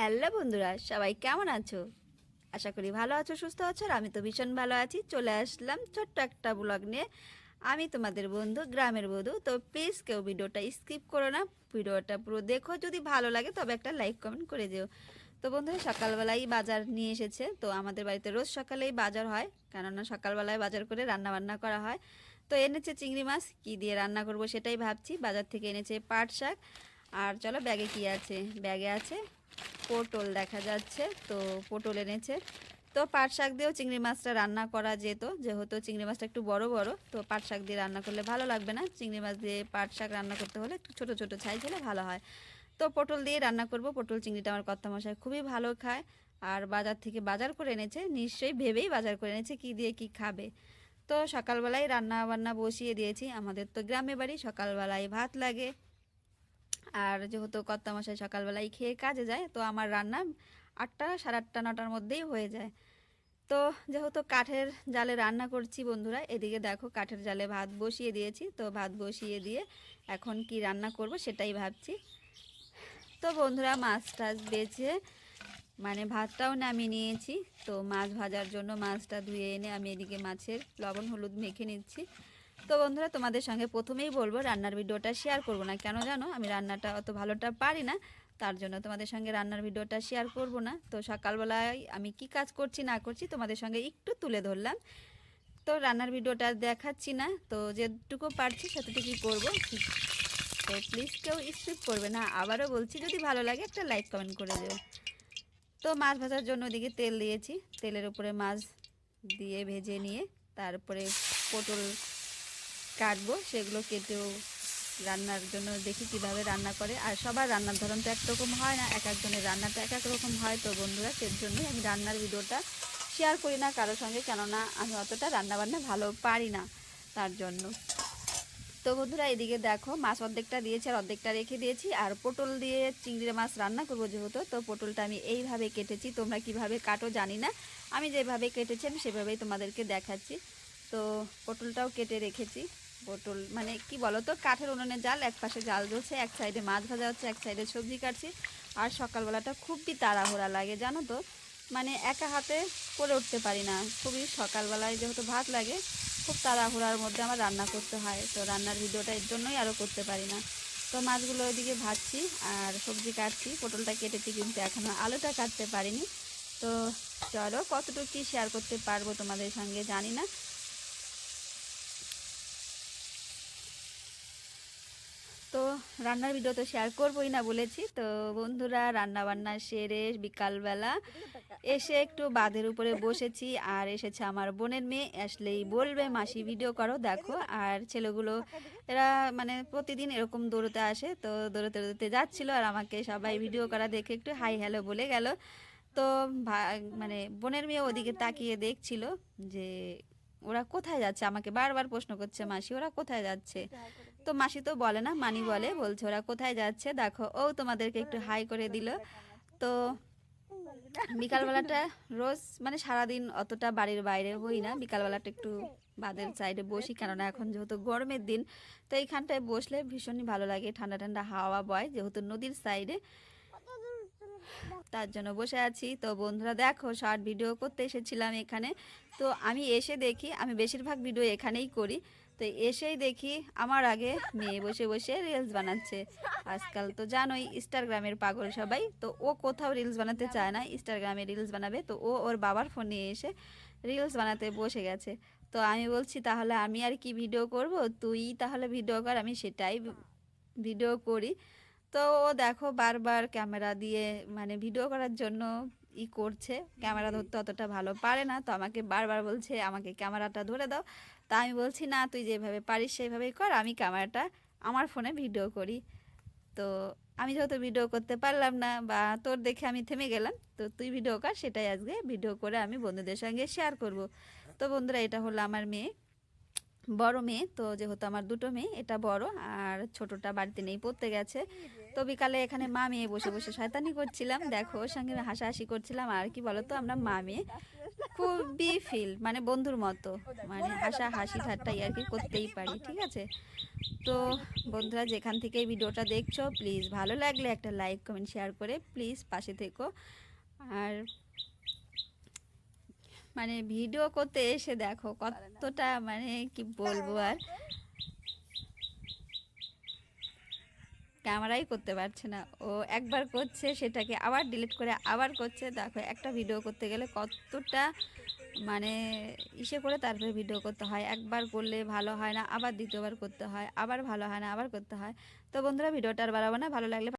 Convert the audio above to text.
Hello বন্ধুরা, সবাই কেমন আছো? আশা করি ভালো আছো, সুস্থ আছো, আর আমি তো ভীষণ ভালো আছি। চলে আসলাম ছোট্ট একটা ব্লগ নিয়ে। আমি তোমাদের বন্ধু, গ্রামের বধূ, তো প্লিজ কেউ ভিডিওটা স্কিপ করো না। ভিডিওটা পুরো দেখো, যদি ভালো লাগে তবে একটা লাইক কমেন্ট করে দিও। তো বন্ধুরা সকালবেলাই বাজার নিয়ে এসেছে। তো আমাদের বাড়িতে রোজ সকালেই বাজার হয়, কেননা সকালবেলায় বাজার করে রান্না বান্না করা হয়। তো এনেছে চিংড়ি মাছ, কি দিয়ে রান্না করব সেটাই ভাবছি। বাজার থেকে এনেছে পাট শাক। আর চলো, ব্যাগে কি আছে? ব্যাগে আছে পটল দেখা যাচ্ছে, তো পটল এনেছে। তো পাট শাক দিয়েও চিংড়ি মাছটা রান্না করা যেত, যেহেতু চিংড়ি মাছটা একটু বড় বড়, তো পাট শাক দিয়ে রান্না করলে ভালো লাগবে না। চিংড়ি মাছ দিয়ে পাট শাক রান্না করতে হলে একটু ছোটো ছোটো সাইজ হলে ভালো হয়। তো পটল দিয়ে রান্না করব। পটল চিংড়িটা আমার কর্তা মশাই খুবই ভালো খায়। আর বাজার থেকে বাজার করে এনেছে, নিশ্চয়ই ভেবেই বাজার করে এনেছে কি দিয়ে কি খাবে। তো সকালবেলায় রান্না বান্না বসিয়ে দিয়েছি। আমাদের তো গ্রামে বাড়ি, সকালবেলায় ভাত লাগে। আর যেহেতু কর্তামশাই সকালবেলায় খেয়ে কাজে যায়, তো আমার রান্না আটটা সাড়ে আটটা, নটার মধ্যেই হয়ে যায়। তো যেহেতু কাঠের জালে রান্না করছি বন্ধুরা, এদিকে দেখো কাঠের জালে ভাত বসিয়ে দিয়েছি, তো ভাত বসিয়ে দিয়ে এখন কি রান্না করব সেটাই ভাবছি। তো বন্ধুরা মাছ টাছ বেছে মানে ভাতটাও নামিয়ে নিয়েছি, তো মাছ ভাজার জন্য মাছটা ধুয়ে এনে আমি এদিকে মাছের লবণ হলুদ মেখে নিচ্ছি। তো বন্ধুরা, তোমাদের সঙ্গে প্রথমেই বলব, রান্নার ভিডিওটা শেয়ার করব না। কেন জানো? আমি রান্নাটা অত ভালোটা পারি না, তার জন্য তোমাদের সঙ্গে রান্নার ভিডিওটা শেয়ার করব না। তো সকালবেলায় আমি কি কাজ করছি, না করছি, তোমাদের সঙ্গে একটু তুলে ধরলাম। তো রান্নার ভিডিওটা দেখাচ্ছি না, তো যেটুকু পারছি সেতটুকুই করব। তো প্লিজ কেউ স্কিপ করবে না। আবারও বলছি, যদি ভালো লাগে একটা লাইক কমেন্ট করে দেবে তো মাছ ভাজার জন্য ওদিকে তেল দিয়েছি। তেলের উপরে মাছ দিয়ে ভেজে নিয়ে, তারপরে পটল কাটবো, সেগুলো কেটেও রান্নার জন্য দেখি কীভাবে রান্না করে। আর সবার রান্নার ধরন তো একরকম হয় না, এক একজনের রান্নাটা এক এক রকম হয়। তো বন্ধুরা সেই জন্যই আমি রান্নার ভিডিওটা শেয়ার করি না কারোর সঙ্গে, কেননা আমি অতটা রান্নাবান্না ভালো পারি না তার জন্য। তো বন্ধুরা, এদিকে দেখো, মাছ অর্ধেকটা দিয়েছি আর অর্ধেকটা রেখে দিয়েছি। আর পটল দিয়ে চিংড়ি মাছ রান্না করব যেহেতু, তো পটলটা আমি এইভাবে কেটেছি। তোমরা কীভাবে কাটো জানি না। আমি যেভাবে কেটেছি, আমি সেভাবেই তোমাদেরকে দেখাচ্ছি। তো পটলটাও কেটে রেখেছি। পটল মানে কি বলো তো কাঠের উনুনে জাল, এক পাশে জাল জ্বলছে, এক সাইডে মাছ ভাজা হচ্ছে, এক সাইডে সবজি কাটছি। আর সকালবেলাটা খুবই তাড়াহুড়া লাগে, জানো তো? মানে একা হাতে করে উঠতে পারি না। খুবই সকালবেলায় যেহেতু ভাত লাগে, খুব তাড়াহুড়ার মধ্যে আমার রান্না করতে হয়। তো রান্নার ভিডিওটা এর জন্যই আরও করতে পারি না। তো মাছগুলো ওইদিকে ভাজছি আর সবজি কাটছি। পটলটা কেটেছি কিন্তু এখনও আলুটা কাটতে পারিনি। তো চলো কতটুকু কী শেয়ার করতে পারব তোমাদের সঙ্গে জানি না। তো রান্নার ভিডিও তো শেয়ার করবোই না বলেছি। তো বন্ধুরা রান্না বান্না সেরে বিকালবেলা এসে একটু বাঁধের উপরে বসেছি আর এসেছে আমার বোনের মেয়ে। আসলেই বলবে, মাসি ভিডিও করো, দেখো। আর ছেলেগুলো, এরা মানে প্রতিদিন এরকম দৌড়তে আসে। তো দৌড়তে দৌড়তে যাচ্ছিল আর আমাকে সবাই ভিডিও করা দেখে একটু হাই হ্যালো বলে গেল। তো মানে বোনের মেয়ে ওদিকে তাকিয়ে দেখছিল যে, ওরা কোথায় যাচ্ছে? আমাকে বারবার প্রশ্ন করছে, মাসি, ওরা কোথায় যাচ্ছে? তো মাসি তো বলে না, মানি বলে, বলছে ওরা কোথায় যাচ্ছে, দেখো, ও তোমাদেরকে একটু হাই করে দিল। তো বিকালবেলাটা রোজ মানে সারাদিন অতটা বাড়ির বাইরে হই না, বিকালবেলাটা একটু বাদের সাইডে বসি, কেননা এখন যেহেতু গরমের দিন, তো এইখানটায় বসলে ভীষণই ভালো লাগে, ঠান্ডা ঠান্ডা হাওয়া বয়, যেহেতু নদীর সাইডে। তার জন্য বসে আছি। তো বন্ধুরা, দেখো, শর্ট ভিডিও করতে এসেছিলাম এখানে। তো আমি এসে দেখি, আমি বেশিরভাগ ভিডিও এখানেই করি। তো এসেই দেখি আমার আগে মেয়ে বসে বসে রিলস বানাচ্ছে। আজকাল তো জানোই ইনস্টাগ্রামের পাগল সবাই। তো ও কোথাও রিলস বানাতে চায় না ইনস্টাগ্রামে রিলস বানাবে। তো ও ওর বাবার ফোন নিয়ে এসে রিলস বানাতে বসে গেছে। তো আমি বলছি, তাহলে আমি আর কি ভিডিও করব? তুই তাহলে ভিডিও কর, আমি সেটাই ভিডিও করি। তো ও দেখো বারবার ক্যামেরা দিয়ে মানে ভিডিও করার জন্য ই করছে ক্যামেরা ধরতে অতটা ভালো পারে না তো আমাকে বারবার বলছে আমাকে ক্যামেরাটা ধরে দাও। তা আমি বলছি না তুই যেভাবে পারিস সেইভাবেই কর আমি ক্যামেরাটা আমার ফোনে ভিডিও করি। তো আমি যেহেতু ভিডিও করতে পারলাম না বা তোর দেখে আমি থেমে গেলাম তো তুই ভিডিও কর সেটাই আজকে ভিডিও করে আমি বন্ধুদের সঙ্গে শেয়ার করব। তো বন্ধুরা এটা হলো আমার মেয়ে। বড় মেয়ে, তো যেহেতু আমার দুটো মেয়ে, এটা বড় আর ছোটটা বাড়িতে নেই, পড়তে গেছে। তো বিকালে এখানে মা মেয়ে বসে বসে শয়তানি করছিলাম। দেখো, ওর সঙ্গে হাসাহাসি করছিলাম। আর কি বলতো, আমরা মা মেয়ে খুবই ফিল মানে বন্ধুর মতো। মানে হাসা হাসি ঠাট্টা আর কি করতেই পারি, ঠিক আছে? তো বন্ধুরা, যেখান থেকে ভিডিওটা দেখছ প্লিজ ভালো লাগলে একটা লাইক কমেন্ট শেয়ার করে প্লিজ পাশে থেকো। আর মানে ভিডিও করতে এসে দেখো কতটা মানে কি বলব আর। ক্যামেরাই করতে পারছে না। ও একবার করছে, সেটাকে আবার ডিলিট করে আবার করছে। দেখো, একটা ভিডিও করতে গেলে কতটা মানে ইসে করে তারপরে ভিডিও করতে হয়। একবার করলে ভালো হয় না, আবার দ্বিতীয়বার করতে হয়, আবার ভালো হয় না, আবার করতে হয়। তো বন্ধুরা ভিডিওটা আর বাড়াবো না। ভালো লাগলে